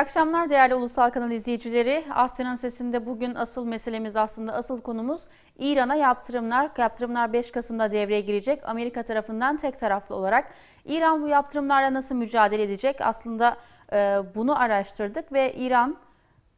Akşamlar değerli Ulusal Kanal izleyicileri. Asya'nın sesinde bugün asıl meselemiz aslında asıl konumuz İran'a yaptırımlar. Yaptırımlar 5 Kasım'da devreye girecek. Amerika tarafından tek taraflı olarak İran bu yaptırımlarla nasıl mücadele edecek? Aslında e, bunu araştırdık ve İran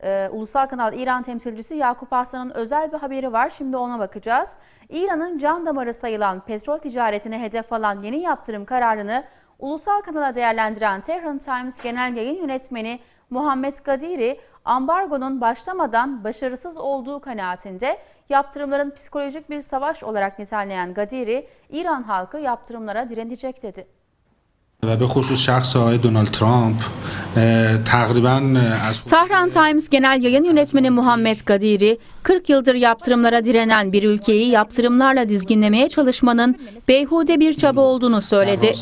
e, Ulusal Kanal İran temsilcisi Yakup Aslan'ın özel bir haberi var. Şimdi ona bakacağız. İran'ın can damarı sayılan petrol ticaretine hedef alan yeni yaptırım kararını Ulusal Kanal'a değerlendiren Tehran Times Genel Yayın Yönetmeni Muhammed Gadiri, ambargonun başlamadan başarısız olduğu kanaatinde yaptırımların psikolojik bir savaş olarak nitelleyen Gadiri, İran halkı yaptırımlara direnecek dedi. Tahran Times Genel Yayın Yönetmeni Muhammed Kadiri, 40 yıldır yaptırımlara direnen bir ülkeyi yaptırımlarla dizginlemeye çalışmanın beyhude bir çaba olduğunu söyledi.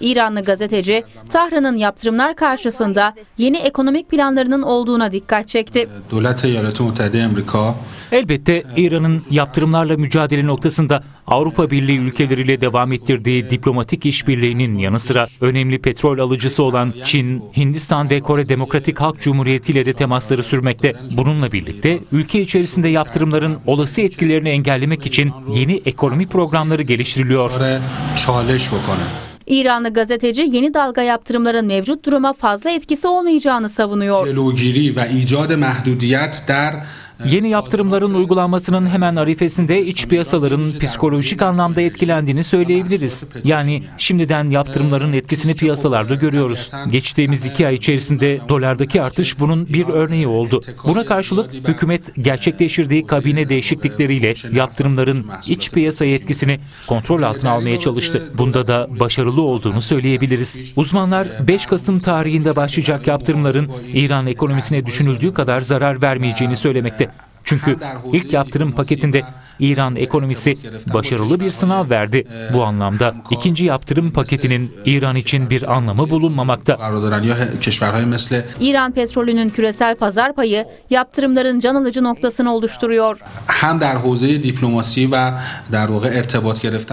İranlı gazeteci, Tahran'ın yaptırımlar karşısında yeni ekonomik planlarının olduğuna dikkat çekti. Elbette İran'ın yaptırımlarla mücadele noktasında Avrupa Birliği ülkeleriyle devam ettirdiği diplomatik işbirliğinin yanı sıra önemli petrol alıcısı olan Çin, Hindistan ve Kore Demokratik Halk Cumhuriyeti ile de temasları sürmekte. Bununla birlikte ülke içerisinde yaptırımların olası etkilerini engellemek için yeni ekonomi programları geliştiriliyor. İranlı gazeteci yeni dalga yaptırımların mevcut duruma fazla etkisi olmayacağını savunuyor yeni yaptırımların uygulanmasının hemen arifesinde iç piyasaların psikolojik anlamda etkilendiğini söyleyebiliriz. Yani şimdiden yaptırımların etkisini piyasalarda görüyoruz. Geçtiğimiz iki ay içerisinde dolardaki artış bunun bir örneği oldu. Buna karşılık hükümet gerçekleştirdiği kabine değişiklikleriyle yaptırımların iç piyasaya etkisini kontrol altına almaya çalıştı. Bunda da başarılı olduğunu söyleyebiliriz. Uzmanlar 5 Kasım tarihinde başlayacak yaptırımların İran ekonomisine düşünüldüğü kadar zarar vermeyeceğini söylemekte. Çünkü ilk yaptırım paketinde İran ekonomisi başarılı bir sınav verdi. Bu anlamda ikinci yaptırım paketinin İran için bir anlamı bulunmamakta. İran petrolünün küresel pazar payı yaptırımların can alıcı noktasını oluşturuyor.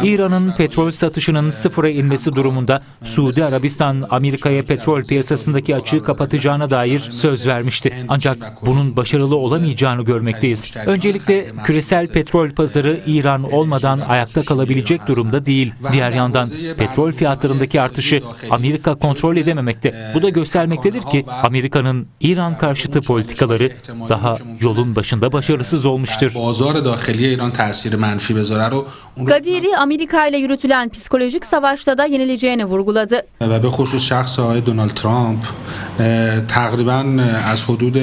İran'ın petrol satışının sıfıra inmesi durumunda Suudi Arabistan Amerika'ya petrol piyasasındaki açığı kapatacağına dair söz vermişti. Ancak bunun başarılı olamayacağını görmekteyiz. Öncelikle küresel petrol pazarı İran olmadan ayakta kalabilecek durumda değil. Diğer yandan petrol fiyatlarındaki artışı Amerika kontrol edememekte. Bu da göstermektedir ki Amerika'nın İran karşıtı politikaları daha yolun başında başarısız olmuştur. بازار داخلی ایران تاثیر منفی بذاره رو اون رو Gadiri Amerika ile yürütülen psikolojik savaşta da yenileceğini vurguladı. و به خصوص شخص آقای دونالد ترامپ اه، تقریبا از حدود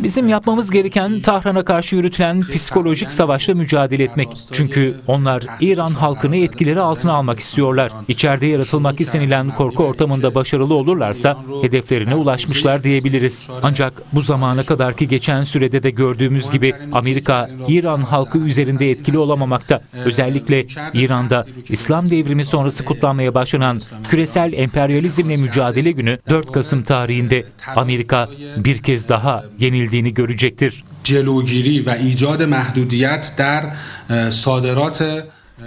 Bizim yapmamız gereken Tahran'a karşı yürütülen psikolojik savaşla mücadele etmek. Çünkü onlar İran halkını etkileri altına almak istiyorlar. İçeride yaratılmak istenilen korku ortamında başarılı olurlarsa hedeflerine ulaşmışlar diyebiliriz. Ancak bu zamana kadarki geçen sürede de gördüğümüz gibi Amerika İran halkı üzerinde etkili olamamakta. Özellikle İran'da İslam devrimi sonrası kutlanmaya başlanan küresel emperyalizmle mücadele günü 4 Kasım tarihinde Amerika bir kez daha yenildiğini görecektir. جلوگیری و ایجاد محدودیت در اه، صادرات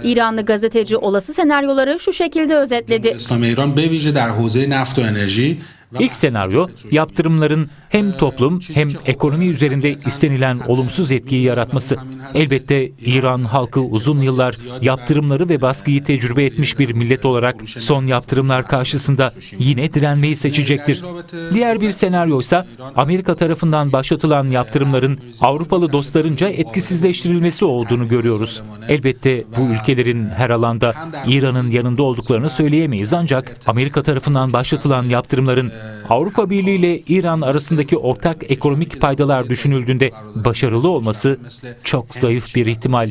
İranlı gazeteci olası senaryoları şu şekilde özetledi. اسلامی ایران به ویژه در حوزه نفت و انرژی İlk senaryo yaptırımların hem toplum hem ekonomi üzerinde istenilen olumsuz etkiyi yaratması. Elbette İran halkı uzun yıllar yaptırımları ve baskıyı tecrübe etmiş bir millet olarak son yaptırımlar karşısında yine direnmeyi seçecektir. Diğer bir senaryo ise Amerika tarafından başlatılan yaptırımların Avrupalı dostlarınca etkisizleştirilmesi olduğunu görüyoruz. Elbette bu ülkelerin her alanda İran'ın yanında olduklarını söyleyemeyiz ancak Amerika tarafından başlatılan yaptırımların Avrupa Birliği ile İran arasındaki ortak ekonomik paydalar düşünüldüğünde başarılı olması çok zayıf bir ihtimal.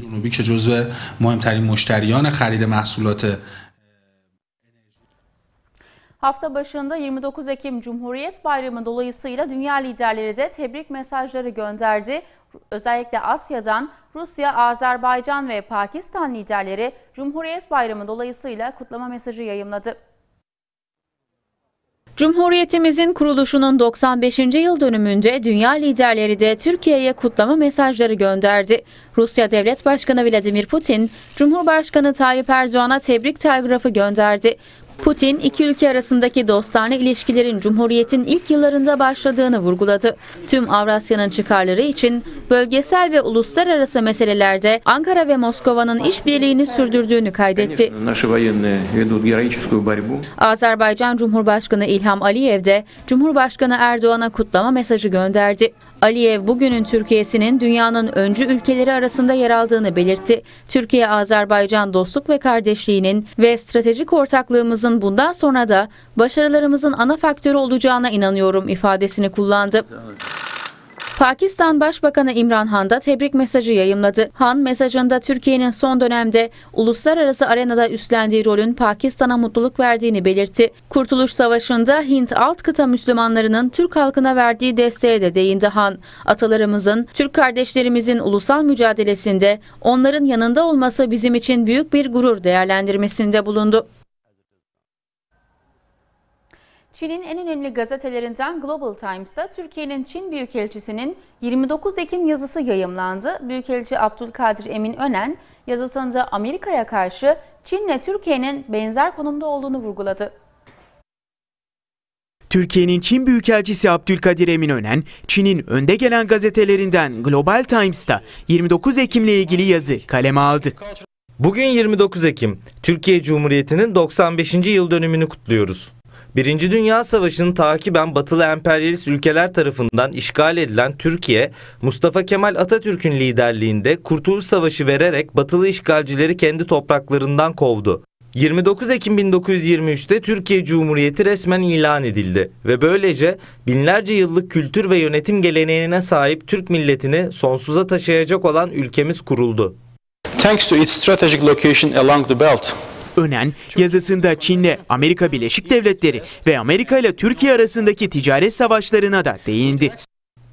Hafta başında 29 Ekim Cumhuriyet Bayramı dolayısıyla dünya liderleri de tebrik mesajları gönderdi. Özellikle Asya'dan Rusya, Azerbaycan ve Pakistan liderleri Cumhuriyet Bayramı dolayısıyla kutlama mesajı yayımladı. Cumhuriyetimizin kuruluşunun 95. yıl dönümünde dünya liderleri de Türkiye'ye kutlama mesajları gönderdi. Rusya Devlet Başkanı Vladimir Putin, Cumhurbaşkanı Tayyip Erdoğan'a tebrik telgrafı gönderdi. Putin iki ülke arasındaki dostane ilişkilerin Cumhuriyet'in ilk yıllarında başladığını vurguladı. Tüm Avrasya'nın çıkarları için bölgesel ve uluslararası meselelerde Ankara ve Moskova'nın işbirliğini sürdürdüğünü kaydetti. Azerbaycan Cumhurbaşkanı İlham Aliyev de Cumhurbaşkanı Erdoğan'a kutlama mesajı gönderdi. Aliyev bugünün Türkiye'sinin dünyanın öncü ülkeleri arasında yer aldığını belirtti. Türkiye-Azerbaycan dostluk ve kardeşliğinin ve stratejik ortaklığımızın bundan sonra da başarılarımızın ana faktörü olacağına inanıyorum ifadesini kullandı. Pakistan Başbakanı İmran Han da tebrik mesajı yayımladı. Han mesajında Türkiye'nin son dönemde uluslararası arenada üstlendiği rolün Pakistan'a mutluluk verdiğini belirtti. Kurtuluş Savaşı'nda Hint alt kıta Müslümanlarının Türk halkına verdiği desteğe de değindi Han. Atalarımızın, Türk kardeşlerimizin ulusal mücadelesinde onların yanında olması bizim için büyük bir gurur değerlendirmesinde bulundu. Çin'in en önemli gazetelerinden Global Times'ta Türkiye'nin Çin Büyükelçisi'nin 29 Ekim yazısı yayımlandı. Büyükelçi Abdülkadir Emin Önen yazısında Amerika'ya karşı Çin'le Türkiye'nin benzer konumda olduğunu vurguladı. Türkiye'nin Çin Büyükelçisi Abdülkadir Emin Önen, Çin'in önde gelen gazetelerinden Global Times'ta 29 Ekim'le ilgili yazı kaleme aldı. Bugün 29 Ekim, Türkiye Cumhuriyeti'nin 95. yıl dönümünü kutluyoruz. Birinci Dünya Savaşı'nı takiben batılı emperyalist ülkeler tarafından işgal edilen Türkiye, Mustafa Kemal Atatürk'ün liderliğinde Kurtuluş Savaşı vererek batılı işgalcileri kendi topraklarından kovdu. 29 Ekim 1923'te Türkiye Cumhuriyeti resmen ilan edildi ve böylece binlerce yıllık kültür ve yönetim geleneğine sahip Türk milletini sonsuza taşıyacak olan ülkemiz kuruldu. Thanks to its strategic location along the belt, Önen, yazısında Çin'le Amerika Birleşik Devletleri ve Amerika ile Türkiye arasındaki ticaret savaşlarına da değindi.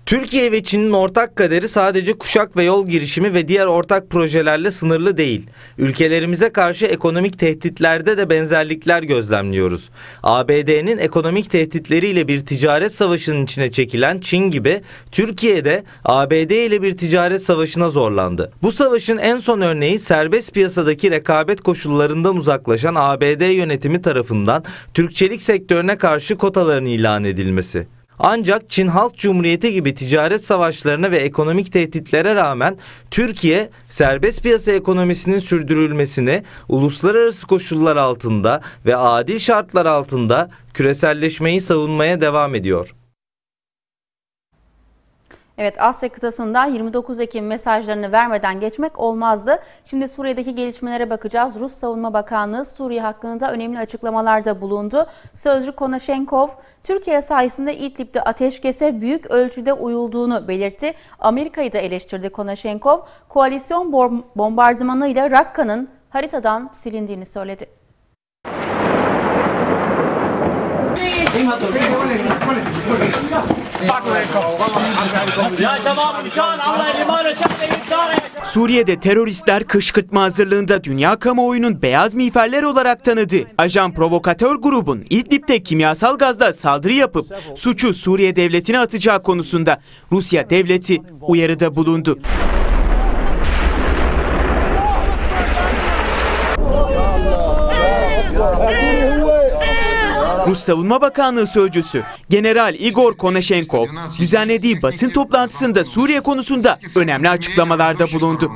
Türkiye ve Çin'in ortak kaderi sadece kuşak ve yol girişimi ve diğer ortak projelerle sınırlı değil. Ülkelerimize karşı ekonomik tehditlerde de benzerlikler gözlemliyoruz. ABD'nin ekonomik tehditleriyle bir ticaret savaşının içine çekilen Çin gibi Türkiye de ABD ile bir ticaret savaşına zorlandı. Bu savaşın en son örneği serbest piyasadaki rekabet koşullarından uzaklaşan ABD yönetimi tarafından Türkçelik sektörüne karşı kotaların ilan edilmesi. Ancak Çin Halk Cumhuriyeti gibi ticaret savaşlarına ve ekonomik tehditlere rağmen Türkiye serbest piyasa ekonomisinin sürdürülmesini uluslararası koşullar altında ve adil şartlar altında küreselleşmeyi savunmaya devam ediyor. Evet Asya kıtasında 29 Ekim mesajlarını vermeden geçmek olmazdı. Şimdi Suriye'deki gelişmelere bakacağız. Rus Savunma Bakanlığı Suriye hakkında önemli açıklamalarda bulundu. Sözcü Konashenkov, Türkiye sayesinde İdlib'de ateşkese büyük ölçüde uyulduğunu belirtti. Amerika'yı da eleştirdi Konashenkov. Koalisyon bom- bombardımanıyla Rakka'nın haritadan silindiğini söyledi. Suriye'de teröristler kışkırtma hazırlığında dünya kamuoyunun beyaz miğferler olarak tanıdı. Ajan provokatör grubun İdlib'de kimyasal gazla saldırı yapıp suçu Suriye devletine atacağı konusunda Rusya devleti uyarıda bulundu. Rus Savunma Bakanlığı Sözcüsü General Igor Konashenkov düzenlediği basın toplantısında Suriye konusunda önemli açıklamalarda bulundu.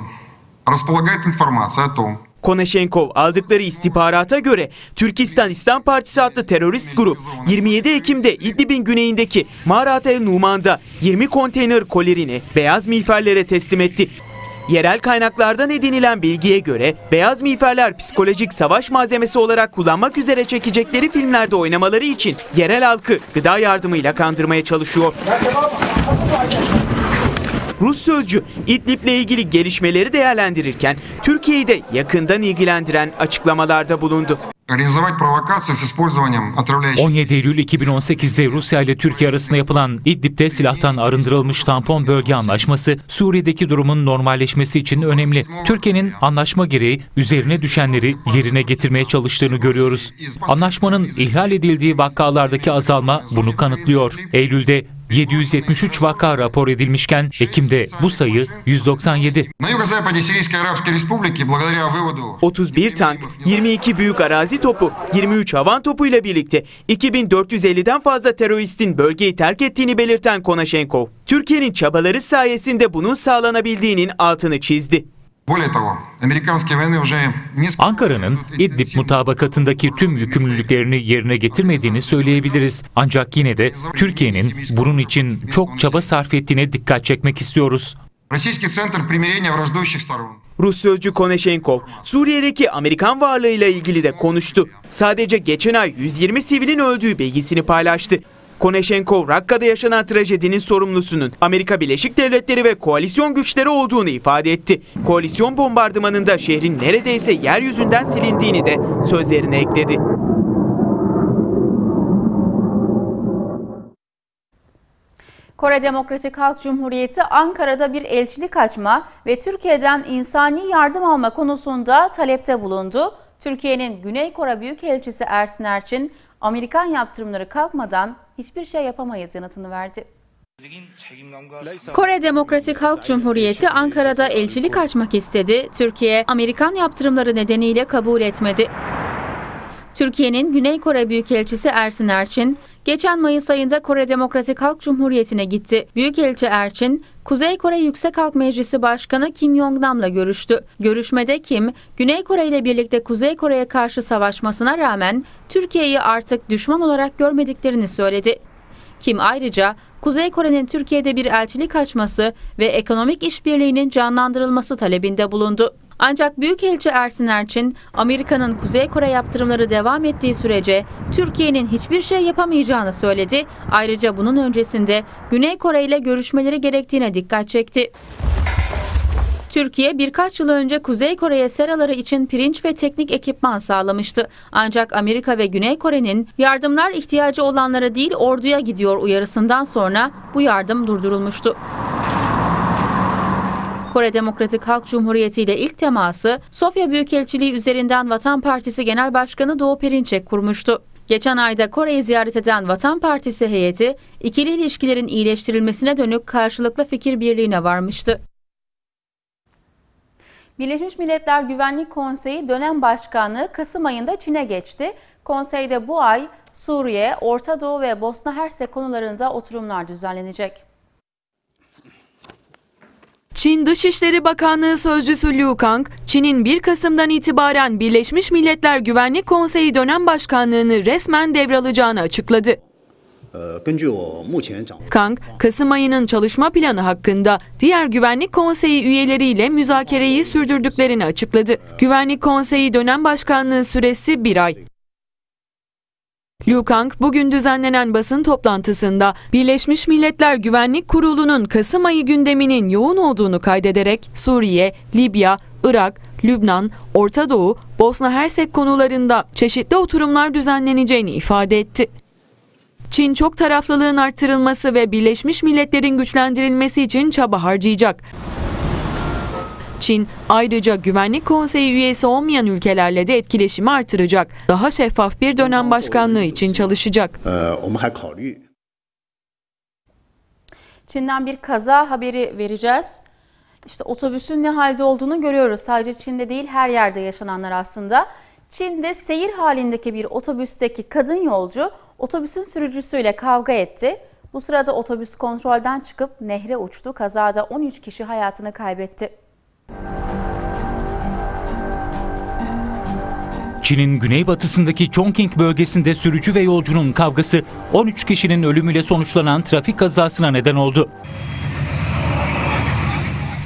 Konashenkov aldıkları istihbarata göre Türkistan İslam Partisi adlı terörist grup 27 Ekim'de İdlib'in güneyindeki Marat el Numan'da 20 konteyner kolerini beyaz miğferlere teslim etti. Yerel kaynaklardan edinilen bilgiye göre beyaz miğferler psikolojik savaş malzemesi olarak kullanmak üzere çekecekleri filmlerde oynamaları için yerel halkı gıda yardımıyla kandırmaya çalışıyor. Rus sözcü İdlib'le ilgili gelişmeleri değerlendirirken Türkiye'yi de yakından ilgilendiren açıklamalarda bulundu. 17 Eylül 2018'de Rusya ile Türkiye arasında yapılan İdlib'de silahtan arındırılmış tampon bölge anlaşması Suriye'deki durumun normalleşmesi için önemli. Türkiye'nin anlaşma gereği üzerine düşenleri yerine getirmeye çalıştığını görüyoruz. Anlaşmanın ihlal edildiği vakalardaki azalma bunu kanıtlıyor. Eylül'de 773 vaka rapor edilmişken Ekim'de bu sayı 197. 31 tank, 22 büyük arazi topu, 23 havan topuyla birlikte 2450'den fazla teröristin bölgeyi terk ettiğini belirten Konashenkov, Türkiye'nin çabaları sayesinde bunun sağlanabildiğinin altını çizdi. Более того, американские войны уже несколько... Ankara'nın İdlib mutabakatındaki tüm yükümlülüklerini yerine getirmediğini söyleyebiliriz. Ancak yine de Türkiye'nin bunun için çok çaba sarf ettiğine dikkat çekmek istiyoruz. Российский центр примирения враждующих сторон. Rus sözcü Konashenkov, Suriye'deki Amerikan varlığıyla ilgili de konuştu. Sadece geçen ay 120 sivilin öldüğü bilgisini paylaştı. Konashenkov, Rakka'da yaşanan trajedinin sorumlusunun Amerika Birleşik Devletleri ve koalisyon güçleri olduğunu ifade etti. Koalisyon bombardımanında şehrin neredeyse yeryüzünden silindiğini de sözlerine ekledi. Kore Demokratik Halk Cumhuriyeti Ankara'da bir elçilik açma ve Türkiye'den insani yardım alma konusunda talepte bulundu. Türkiye'nin Güney Kore Büyükelçisi Ersin Erçin, Amerikan yaptırımları kalkmadan hiçbir şey yapamayız yanıtını verdi. Kore Demokratik Halk Cumhuriyeti Ankara'da elçilik açmak istedi. Türkiye, Amerikan yaptırımları nedeniyle kabul etmedi. Türkiye'nin Güney Kore Büyükelçisi Ersin Erçin, geçen Mayıs ayında Kore Demokratik Halk Cumhuriyeti'ne gitti. Büyükelçi Erçin, Kuzey Kore Yüksek Halk Meclisi Başkanı Kim Yong-nam'la görüştü. Görüşmede Kim, Güney Kore ile birlikte Kuzey Kore'ye karşı savaşmasına rağmen Türkiye'yi artık düşman olarak görmediklerini söyledi. Kim ayrıca Kuzey Kore'nin Türkiye'de bir elçilik açması ve ekonomik işbirliğinin canlandırılması talebinde bulundu. Ancak Büyükelçi Ersin Erçin, Amerika'nın Kuzey Kore yaptırımları devam ettiği sürece Türkiye'nin hiçbir şey yapamayacağını söyledi. Ayrıca bunun öncesinde Güney Kore ile görüşmeleri gerektiğine dikkat çekti. Türkiye birkaç yıl önce Kuzey Kore'ye seraları için pirinç ve teknik ekipman sağlamıştı. Ancak Amerika ve Güney Kore'nin yardımlar ihtiyacı olanlara değil orduya gidiyor uyarısından sonra bu yardım durdurulmuştu. Kore Demokratik Halk Cumhuriyeti ile ilk teması Sofya Büyükelçiliği üzerinden Vatan Partisi Genel Başkanı Doğu Perinçek kurmuştu. Geçen ayda Kore'yi ziyaret eden Vatan Partisi heyeti ikili ilişkilerin iyileştirilmesine dönük karşılıklı fikir birliğine varmıştı. Birleşmiş Milletler Güvenlik Konseyi dönem başkanlığı Kasım ayında Çin'e geçti. Konseyde bu ay Suriye, Orta Doğu ve Bosna Hersek konularında oturumlar düzenlenecek. Çin Dışişleri Bakanlığı Sözcüsü Liu Kang, Çin'in 1 Kasım'dan itibaren Birleşmiş Milletler Güvenlik Konseyi dönem başkanlığını resmen devralacağını açıkladı. Kang, Kasım ayının çalışma planı hakkında diğer Güvenlik Konseyi üyeleriyle müzakereyi sürdürdüklerini açıkladı. Güvenlik Konseyi dönem başkanlığı süresi bir ay. Liu Kang bugün düzenlenen basın toplantısında Birleşmiş Milletler Güvenlik Kurulu'nun Kasım ayı gündeminin yoğun olduğunu kaydederek Suriye, Libya, Irak, Lübnan, Orta Doğu, Bosna Hersek konularında çeşitli oturumlar düzenleneceğini ifade etti. Çin çok taraflılığın artırılması ve Birleşmiş Milletler'in güçlendirilmesi için çaba harcayacak. Çin ayrıca Güvenlik Konseyi üyesi olmayan ülkelerle de etkileşimi artıracak. Daha şeffaf bir dönem başkanlığı için çalışacak. Çin'den bir kaza haberi vereceğiz. İşte otobüsün ne halde olduğunu görüyoruz. Sadece Çin'de değil her yerde yaşananlar aslında. Çin'de seyir halindeki bir otobüsteki kadın yolcu otobüsün sürücüsüyle kavga etti. Bu sırada otobüs kontrolden çıkıp nehre uçtu. Kazada 13 kişi hayatını kaybetti. Çin'in güneybatısındaki Chongqing bölgesinde sürücü ve yolcunun kavgası 13 kişinin ölümüyle sonuçlanan trafik kazasına neden oldu.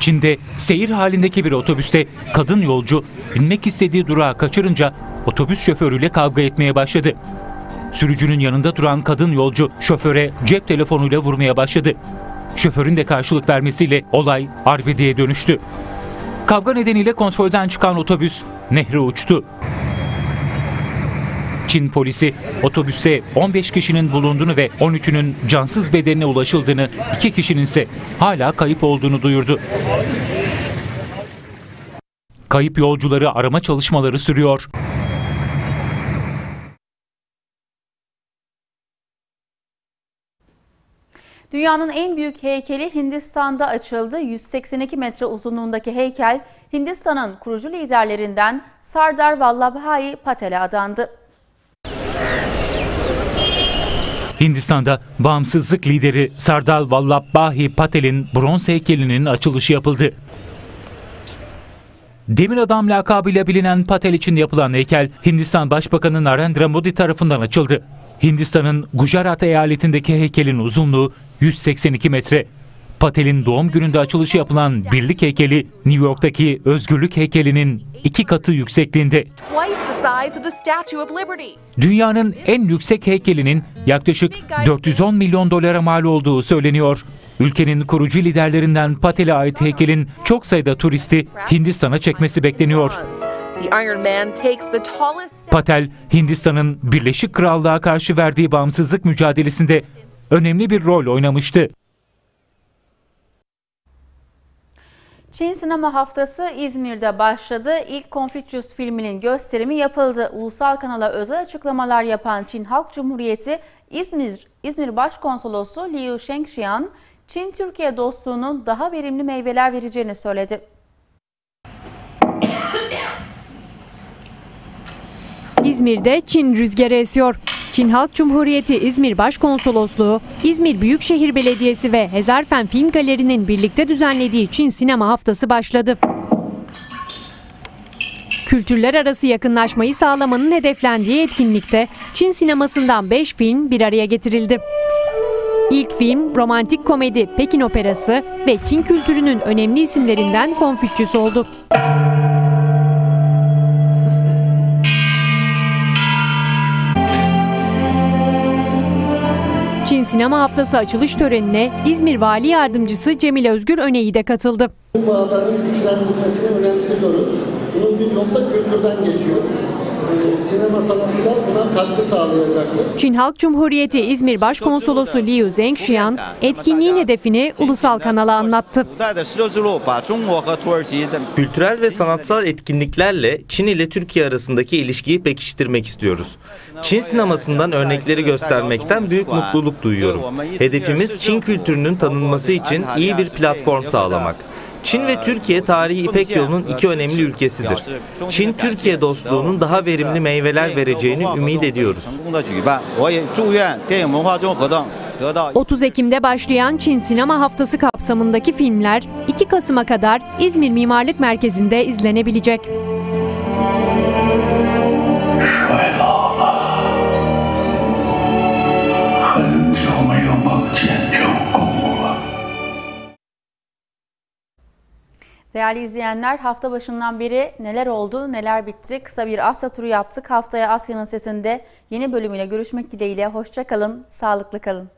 Çin'de seyir halindeki bir otobüste kadın yolcu binmek istediği durağı kaçırınca otobüs şoförüyle kavga etmeye başladı. Sürücünün yanında duran kadın yolcu şoföre cep telefonuyla vurmaya başladı. Şoförün de karşılık vermesiyle olay arbedeye dönüştü. Kavga nedeniyle kontrolden çıkan otobüs nehre uçtu. Çin polisi otobüste 15 kişinin bulunduğunu ve 13'ünün cansız bedenine ulaşıldığını, 2 kişinin ise hala kayıp olduğunu duyurdu. Kayıp yolcuları arama çalışmaları sürüyor. Dünyanın en büyük heykeli Hindistan'da açıldı. 182 metre uzunluğundaki heykel Hindistan'ın kurucu liderlerinden Sardar Vallabhai Patel'e adandı. Hindistan'da bağımsızlık lideri Sardar Vallabhbhai Patel'in bronz heykelinin açılışı yapıldı. Demir Adam lakabıyla bilinen Patel için yapılan heykel Hindistan Başbakanı Narendra Modi tarafından açıldı. Hindistan'ın Gujarat eyaletindeki heykelin uzunluğu 182 metre. Patel'in doğum gününde açılışı yapılan birlik heykeli New York'taki özgürlük heykelinin iki katı yüksekliğinde. Dünyanın en yüksek heykelinin yaklaşık 410 milyon dolara mal olduğu söyleniyor. Ülkenin kurucu liderlerinden Patel'e ait heykelin çok sayıda turisti Hindistan'a çekmesi bekleniyor. The Iron Man takes the tallest step Patel, Hindistan'ın Birleşik Krallığa karşı verdiği bağımsızlık mücadelesinde önemli bir rol oynamıştı. Çin Sinema Haftası İzmir'de başladı. İlk Confucius filminin gösterimi yapıldı. Ulusal kanala özel açıklamalar yapan Çin Halk Cumhuriyeti İzmir, İzmir Başkonsolosu Liu Shengxian, Çin-Türkiye dostluğunun daha verimli meyveler vereceğini söyledi. İzmir'de Çin rüzgarı esiyor. Çin Halk Cumhuriyeti İzmir Başkonsolosluğu, İzmir Büyükşehir Belediyesi ve Hezarfen Film Galeri'nin birlikte düzenlediği Çin Sinema Haftası başladı. Kültürler arası yakınlaşmayı sağlamanın hedeflendiği etkinlikte Çin sinemasından 5 film bir araya getirildi. İlk film romantik komedi Pekin Operası ve Çin kültürünün önemli isimlerinden Confucius oldu. Sinema Haftası açılış törenine İzmir Vali Yardımcısı Cemil Özgür Öneyi de katıldı. Bu bağların güçlendirilmesini önemsiyoruz. Bunun bir yolda kültürden geçiyor. Ee, sinema sanatçılar buna katkı sağlayacaktır. Çin Halk Cumhuriyeti İzmir Başkonsolosu Liu Zhengxian, etkinliğin hedefini ulusal kanala anlattı. Kültürel ve sanatsal etkinliklerle Çin ile Türkiye arasındaki ilişkiyi pekiştirmek istiyoruz. Çin sinemasından örnekleri göstermekten büyük mutluluk duyuyorum. Hedefimiz Çin kültürünün tanınması için iyi bir platform sağlamak. Çin ve Türkiye tarihi İpek yolunun iki önemli ülkesidir. Çin-Türkiye dostluğunun daha verimli meyveler vereceğini ümit ediyoruz. 30 Ekim'de başlayan Çin Sinema Haftası kapsamındaki filmler 2 Kasım'a kadar İzmir Mimarlık Merkezi'nde izlenebilecek. Değerli izleyenler hafta başından beri neler oldu, neler bitti? Kısa bir Asya turu yaptık. Haftaya Asya'nın sesinde yeni bölümüyle görüşmek dileğiyle. Hoşça kalın, sağlıklı kalın.